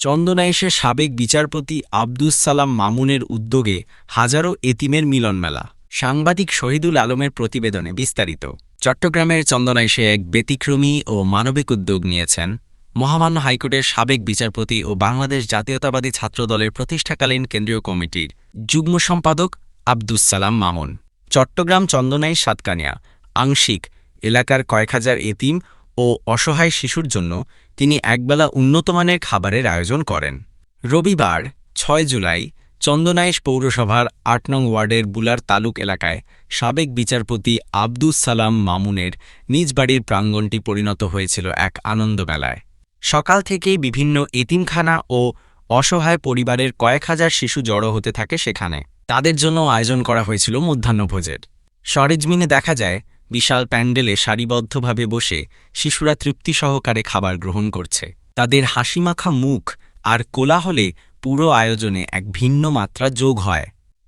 চন্দনাইশে সাবেক বিচারপতি আব্দুস সালাম মামুনের উদ্যোগে হাজারো এতিমের মিলন মেলা সাংবাদিক শহীদুল আলমের প্রতিবেদনে বিস্তারিত। চট্টগ্রামের চন্দনাইশে এক ব্যতিক্রমী ও মানবিক উদ্যোগ নিয়েছেন মহামান্য হাইকোর্টের সাবেক বিচারপতি ও বাংলাদেশ জাতীয়তাবাদী ছাত্রদলের প্রতিষ্ঠাকালীন কেন্দ্রীয় কমিটির যুগ্ম সম্পাদক আব্দুস সালাম মামুন। চট্টগ্রাম চন্দনাই সাতকানিয়া, আংশিক, এলাকার কয়েক হাজার এতিম ও অসহায় শিশুর জন্য তিনি একবেলা উন্নতমানের খাবারের আয়োজন করেন। রবিবার, ছয় জুলাই, চন্দনাইশ পৌরসভার আট নং ওয়ার্ডের বুলার তালুক এলাকায় সাবেক বিচারপতি আব্দুস সালাম মামুনের নিজ বাড়ির প্রাঙ্গণটি পরিণত হয়েছিল এক আনন্দমেলায়। সকাল থেকেই বিভিন্ন এতিমখানা ও অসহায় পরিবারের কয়েক হাজার শিশু জড়ো হতে থাকে সেখানে। তাদের জন্য আয়োজন করা হয়েছিল মধ্যাহ্নভোজের। সরেজমিনে দেখা যায় বিশাল প্যান্ডেলে সারিবদ্ধভাবে বসে শিশুরা তৃপ্তি সহকারে খাবার গ্রহণ করছে। তাদের হাসিমাখা মুখ আর কোলাহলে পুরো আয়োজনে এক ভিন্ন মাত্রা যোগ হয়।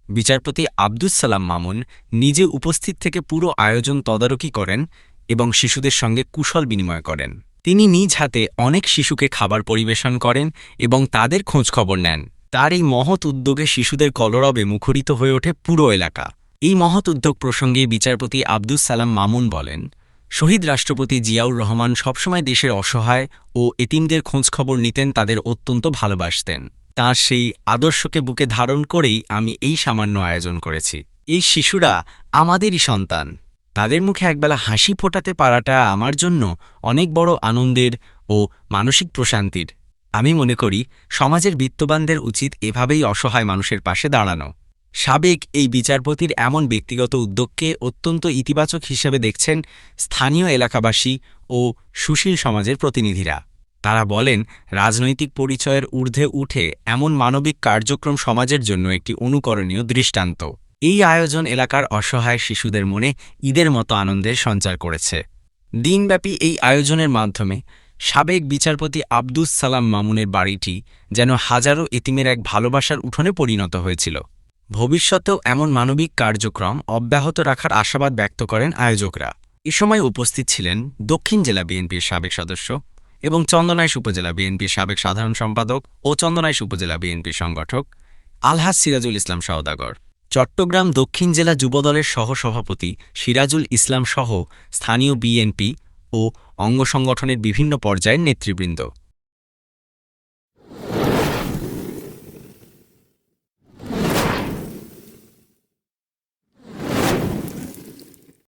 বিচারপতি আব্দুস সালাম মামুন নিজে উপস্থিত থেকে পুরো আয়োজন তদারকি করেন এবং শিশুদের সঙ্গে কুশল বিনিময় করেন। তিনি নিজ হাতে অনেক শিশুকে খাবার পরিবেশন করেন এবং তাদের খোঁজখবর নেন। তার এই মহৎ উদ্যোগে শিশুদের কলরবে মুখরিত হয়ে ওঠে পুরো এলাকা। এই মহৎ উদ্যোগ প্রসঙ্গে বিচারপতি আব্দুস সালাম মামুন বলেন, শহীদ রাষ্ট্রপতি জিয়াউর রহমান সবসময় দেশের অসহায় ও এতিমদের খোঁজখবর নিতেন, তাদের অত্যন্ত ভালোবাসতেন। তার সেই আদর্শকে বুকে ধারণ করেই আমি এই সামান্য আয়োজন করেছি। এই শিশুরা আমাদেরই সন্তান। তাদের মুখে একবেলা হাসি ফোটাতে পারাটা আমার জন্য অনেক বড় আনন্দের ও মানসিক প্রশান্তির। আমি মনে করি, সমাজের বিত্তবানদের উচিত এভাবেই অসহায় মানুষের পাশে দাঁড়ানো। সাবেক এই বিচারপতির এমন ব্যক্তিগত উদ্যোগকে অত্যন্ত ইতিবাচক হিসেবে দেখছেন স্থানীয় এলাকাবাসী ও সুশীল সমাজের প্রতিনিধিরা। তারা বলেন, রাজনৈতিক পরিচয়ের ঊর্ধ্বে উঠে এমন মানবিক কার্যক্রম সমাজের জন্য একটি অনুকরণীয় দৃষ্টান্ত। এই আয়োজন এলাকার অসহায় শিশুদের মনে ঈদের মতো আনন্দের সঞ্চার করেছে। দিনব্যাপী এই আয়োজনের মাধ্যমে সাবেক বিচারপতি আব্দুস সালাম মামুনের বাড়িটি যেন হাজারো এতিমের এক ভালোবাসার উঠোনে পরিণত হয়েছিল। ভবিষ্যতেও এমন মানবিক কার্যক্রম অব্যাহত রাখার আশাবাদ ব্যক্ত করেন আয়োজকরা। এ সময় উপস্থিত ছিলেন দক্ষিণ জেলা বিএনপির সাবেক সদস্য এবং চন্দনাইশ উপজেলা বিএনপির সাবেক সাধারণ সম্পাদক ও চন্দনাইশ উপজেলা বিএনপির সংগঠক আলহাজ সিরাজুল ইসলাম সওদাগর। চট্টগ্রাম দক্ষিণ জেলা যুবদলের সহসভাপতি সিরাজুল ইসলাম সহ স্থানীয় বিএনপি ও অঙ্গ সংগঠনের বিভিন্ন পর্যায়ের নেতৃবৃন্দ।